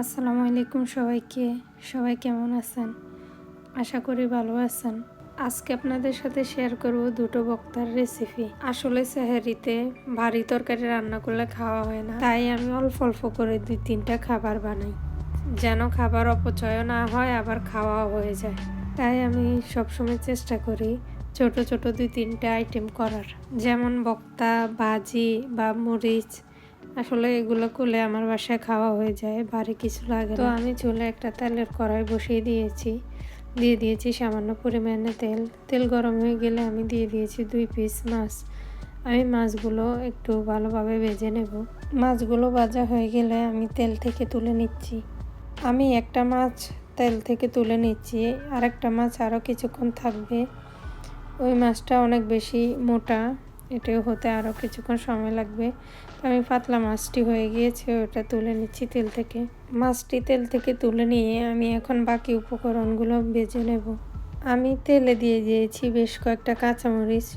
আসসালামু আলাইকুম সবাইকে। সবাই কেমন আছেন? আশা করি ভালো আছেন। আজকে আপনাদের সাথে শেয়ার করব দুটো বক্তার রেসিপি আসলে সেহারিতে ভারী তরকারি রান্না করলে খাওয়া হয় না। তাই আমি অল্প অল্প করে দুই তিনটা খাবার বানাই। যেন খাবার অপচয় না হয়, আবার খাওয়াও হয়ে যায়। তাই আমি সবসময় চেষ্টা করি ছোট ছোট দুই তিনটা আইটেম করার। যেমন বক্তা, ভাজি বা মরিচ আসলে এগুলো করলে আমার বাসায় খাওয়া হয়ে যায় বাড়ি কিছু লাগে তো আমি চুলে একটা তেলের কড়াই বসিয়ে দিয়েছি দিয়ে দিয়েছি সামান্য পরিমাণে তেল। তেল গরম হয়ে গেলে আমি দিয়ে দিয়েছি দুই পিস মাছ। আমি মাছগুলো একটু ভালোভাবে ভেজে নেব। মাছগুলো ভাজা হয়ে গেলে আমি তেল থেকে তুলে নিচ্ছি। আমি একটা মাছ তেল থেকে তুলে নিচ্ছি আর একটা মাছ আরও কিছুক্ষণ থাকবে। ওই মাছটা অনেক বেশি মোটা। এটাও হতে আরও কিছুক্ষণ সময় লাগবে। তো আমি পাতলা মাছটি হয়ে গিয়েছে, ওটা তুলে নিচ্ছি তেল থেকে। মাছটি তেল থেকে তুলে নিয়ে আমি এখন বাকি উপকরণগুলো বেজে নেব। আমি তেলে দিয়ে দিয়েছি বেশ কয়েকটা কাঁচামরিচ।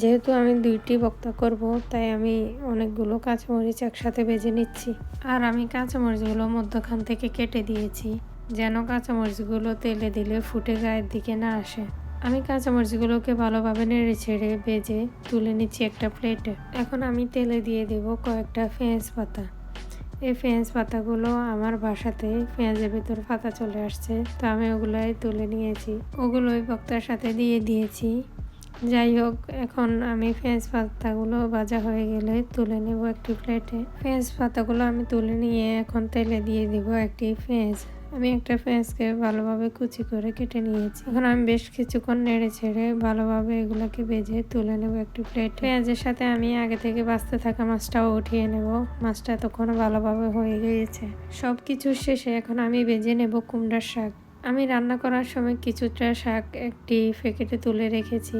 যেহেতু আমি দুইটি বক্তা করব, তাই আমি অনেকগুলো কাঁচামরিচ একসাথে বেজে নিচ্ছি। আর আমি কাঁচামরিচগুলো মধ্যখান থেকে কেটে দিয়েছি, যেন কাঁচামরিচগুলো তেলে দিলে ফুটে গায়ের দিকে না আসে। আমি কাঁচামরিচগুলোকে ভালোভাবে নেড়ে ছেড়ে ভেজে তুলে নিচ্ছি একটা প্লেটে। এখন আমি তেলে দিয়ে দেব কয়েকটা পেঁয়াজ পাতা। এই পেঁয়াজ পাতাগুলো আমার বাসাতে পেঁয়াজের ভেতর পাতা চলে আসছে, তো আমি ওগুলাই তুলে নিয়েছি। ওগুলো ওই বক্তার সাথে দিয়ে দিয়েছি। যাই হোক, এখন আমি পেঁয়াজ পাতাগুলো ভাজা হয়ে গেলে তুলে নেব একটি প্লেটে। পেঁয়াজ পাতাগুলো আমি তুলে নিয়ে এখন তেলে দিয়ে দিব একটি পেঁয়াজ আমি একটা পেঁয়াজকে ভালোভাবে কুচি করে কেটে নিয়েছি। এখন আমি বেশ কিছুক্ষণ নেড়ে ছেড়ে ভালোভাবে এগুলোকে বেজে তুলে নেব একটি প্লেট। পেঁয়াজের সাথে আমি আগে থেকে বাঁচতে থাকা মাছটাও উঠিয়ে নেব। মাছটা তখন ভালোভাবে হয়ে গিয়েছে। সব কিছু শেষে এখন আমি বেজে নেব কুমড়ার শাক। আমি রান্না করার সময় কিছুটা শাক একটি প্যাকেটে তুলে রেখেছি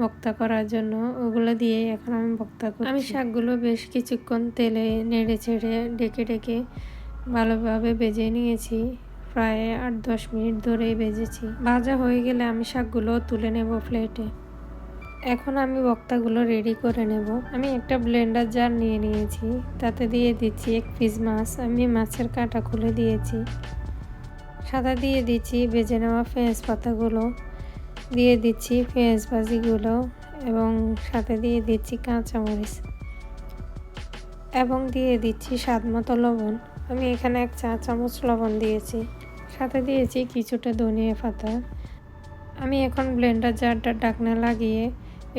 বক্তা করার জন্য। ওগুলো দিয়ে এখন আমি বক্তা করি আমি শাকগুলো বেশ কিছুক্ষণ তেলে নেড়ে ছেড়ে ডেকে ডেকে ভালোভাবে বেজে নিয়েছি। প্রায় আট, দশ মিনিট ধরেই বেজেছি। ভাজা হয়ে গেলে আমি শাকগুলো তুলে নেব প্লেটে এখন আমি বক্তাগুলো রেডি করে নেব। আমি একটা ব্লেন্ডার জার নিয়ে নিয়েছি। তাতে দিয়ে দিচ্ছি এক পিস মাছ। আমি মাছের কাঁটা খুলে দিয়েছি। সাদা দিয়ে দিচ্ছি বেজে নেওয়া পেঁয়াজ পাতাগুলো। দিয়ে দিচ্ছি পেঁয়াজ ভাজিগুলো এবং সাথে দিয়ে দিচ্ছি কাঁচামরিচ। এবং দিয়ে দিচ্ছি স্বাদ মতো লবণ। আমি এখানে এক চা চামচ লবণ দিয়েছি। সাথে দিয়েছি কিছুটা ধনিয়া পাতা। আমি এখন ব্লেন্ডার জারটা ডাকনা লাগিয়ে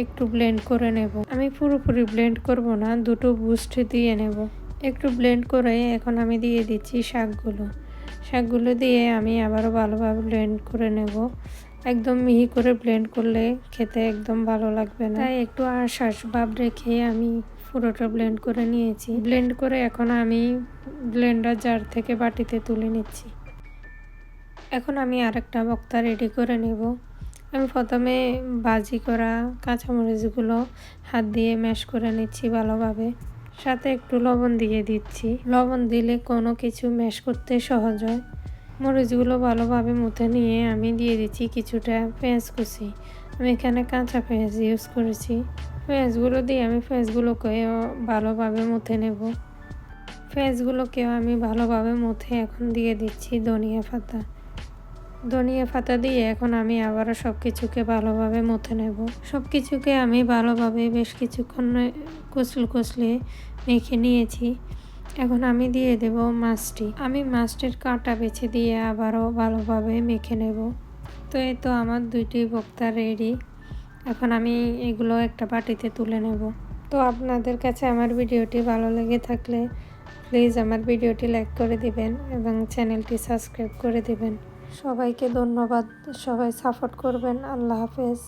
একটু ব্লেন্ড করে নেব। আমি পুরোপুরি ব্লেন্ড করব না, দুটো বুস্ট দিয়ে নেব। একটু ব্লেন্ড করে এখন আমি দিয়ে দিচ্ছি শাকগুলো। শাকগুলো দিয়ে আমি আবারও ভালোভাবে ব্লেন্ড করে নেব। একদম মিহি করে ব্লেন্ড করলে খেতে একদম ভালো লাগবে না। তাই একটু আশ্বাস ভাব রেখে আমি পুরোটা ব্লেন্ড করে নিয়েছি। ব্লেন্ড করে এখন আমি ব্লেন্ডার জার থেকে বাটিতে তুলে নিচ্ছি। এখন আমি আরেকটা বক্তা রেডি করে নেব। আমি প্রথমে বাজি করা কাঁচামরিচগুলো হাত দিয়ে ম্যাশ করে নিচ্ছি ভালোভাবে। সাথে একটু লবণ দিয়ে দিচ্ছি। লবণ দিলে কোনো কিছু ম্যাশ করতে সহজ হয়। মরিচগুলো ভালোভাবে মুথে নিয়ে আমি দিয়ে দিচ্ছি কিছুটা পেঁয়াজ কুচি। আমি এখানে কাঁচা পেঁয়াজ ইউজ করেছি। পেঁয়াজগুলো দিয়ে আমি পেঁয়াজগুলোকেও ভালোভাবে মুথে নেব। পেঁয়াজগুলোকেও আমি ভালোভাবে মুথে এখন দিয়ে দিচ্ছি ধনিয়া পাতা। ধনিয়া পাতা দিয়ে এখন আমি আবারও সব কিছুকে ভালোভাবে মুথে নেব। সব কিছুকে আমি ভালোভাবে বেশ কিছুক্ষণ কুচল কুচলে মেখে নিয়েছি। এখন আমি দিয়ে দেব মাছটি। আমি মাছটির কাঁটা বেছে দিয়ে আবারও ভালোভাবে মেখে নেব। তো এই তো আমার দুইটি বক্তা রেডি এখন আমি এগুলো একটা বাটিতে তুলে নেব। তো আপনাদের কাছে আমার ভিডিওটি ভালো লেগে থাকলে প্লিজ আমার ভিডিওটি লাইক করে দিবেন এবং চ্যানেলটি সাবস্ক্রাইব করে দিবেন। সবাইকে ধন্যবাদ। সবাই সাপোর্ট করবেন। আল্লাহ হাফেজ।